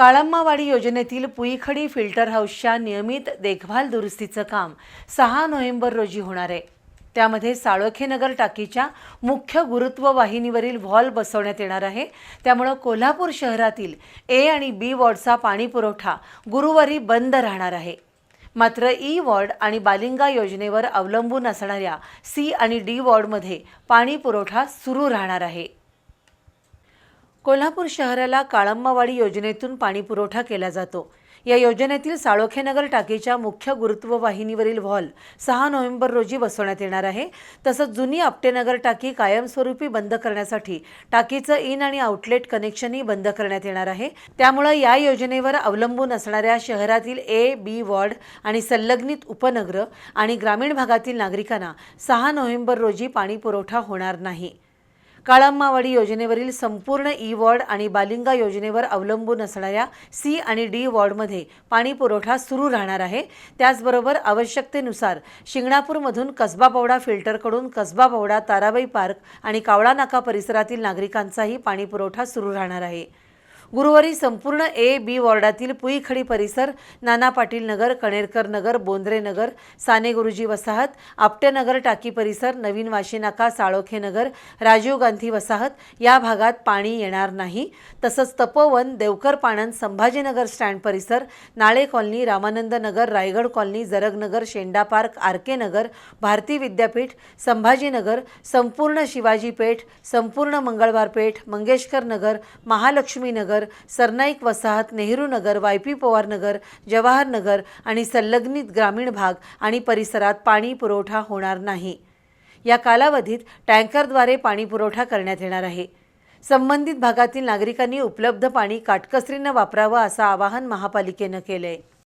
काळम्मावाडी योजनेतील पुईखडी फिल्टर हाऊसच्या नियमित देखभाल दुरुस्तीचं काम सहा नोव्हेंबर रोजी होणार आहे. त्यामध्ये साळोखेनगर टाकीच्या मुख्य गुरुत्व वाहिनीवरील व्हॉल बसवण्यात येणार आहे. त्यामुळं कोल्हापूर शहरातील ए आणि बी वॉर्डचा पाणी पुरवठा गुरुवारी बंद राहणार आहे. मात्र ई वॉर्ड आणि बालिंगा योजनेवर अवलंबून असणाऱ्या सी आणि डी वॉर्डमध्ये पाणी पुरवठा सुरू राहणार आहे. कोल्हापूर शहराला काळंबावाडी योजनेतून पाणीपुरवठा केला जातो. या योजनेतील साळोखेनगर टाकीच्या मुख्य गुरुत्व वाहिनीवरील व्हॉल सहा नोव्हेंबर रोजी बसवण्यात येणार आहे. तसंच जुनी आपटेनगर टाकी कायमस्वरूपी बंद करण्यासाठी टाकीचं इन आणि आउटलेट कनेक्शनही बंद करण्यात येणार आहे. त्यामुळं या योजनेवर अवलंबून असणाऱ्या शहरातील ए बी वॉर्ड आणि संलग्नित उपनगर आणि ग्रामीण भागातील नागरिकांना सहा नोव्हेंबर रोजी पाणीपुरवठा होणार नाही. काळाम्मावाडी योजनेवरील संपूर्ण ई वॉर्ड आणि बालिंगा योजनेवर अवलंबून असणाऱ्या सी आणि डी वॉर्डमध्ये पाणी पुरवठा सुरू राहणार आहे. त्याचबरोबर आवश्यकतेनुसार शिंगणापूरमधून कसबा पवडा फिल्टरकडून कसबा पवडा ताराबाई पार्क आणि कावळा नाका परिसरातील नागरिकांचाही पाणी पुरवठा सुरू राहणार आहे. गुरुवारी संपूर्ण ए बी वॉर्डातील पुईखडी परिसर नाना पाटील नगर कणेरकर नगर बोंद्रे नगर साने गुरुजी वसाहत आपटेनगर टाकी परिसर नवीन वाशीनाका साळोखे नगर राजीव गांधी वसाहत या भागात पाणी येणार नाही. तसंच तपोवन देवकर पाणंद संभाजीनगर स्टँड परिसर Nale colony Ramanand Nagar Raigad colony Jarganagar Shenda park R K Nagar Bharati Vidyapeeth Sambhajinagar संपूर्ण शिवाजी पेठ संपूर्ण मंगळवार पेठ मंगेशकर नगर महालक्ष्मी नगर सरनाईक वसाहत नेहरू नगर वाय पी पवार नगर जवाहर नगर आणि संलग्नित ग्रामीण भाग आणि परिसरात पाणी पुरवठा होणार नाही. या कालावधीत टँकरद्वारे पाणी पुरवठा करण्यात येणार आहे. संबंधित भागातील नागरिकांनी उपलब्ध पाणी काटकसरीनं वापरावं असं आवाहन महापालिकेनं केलं आहे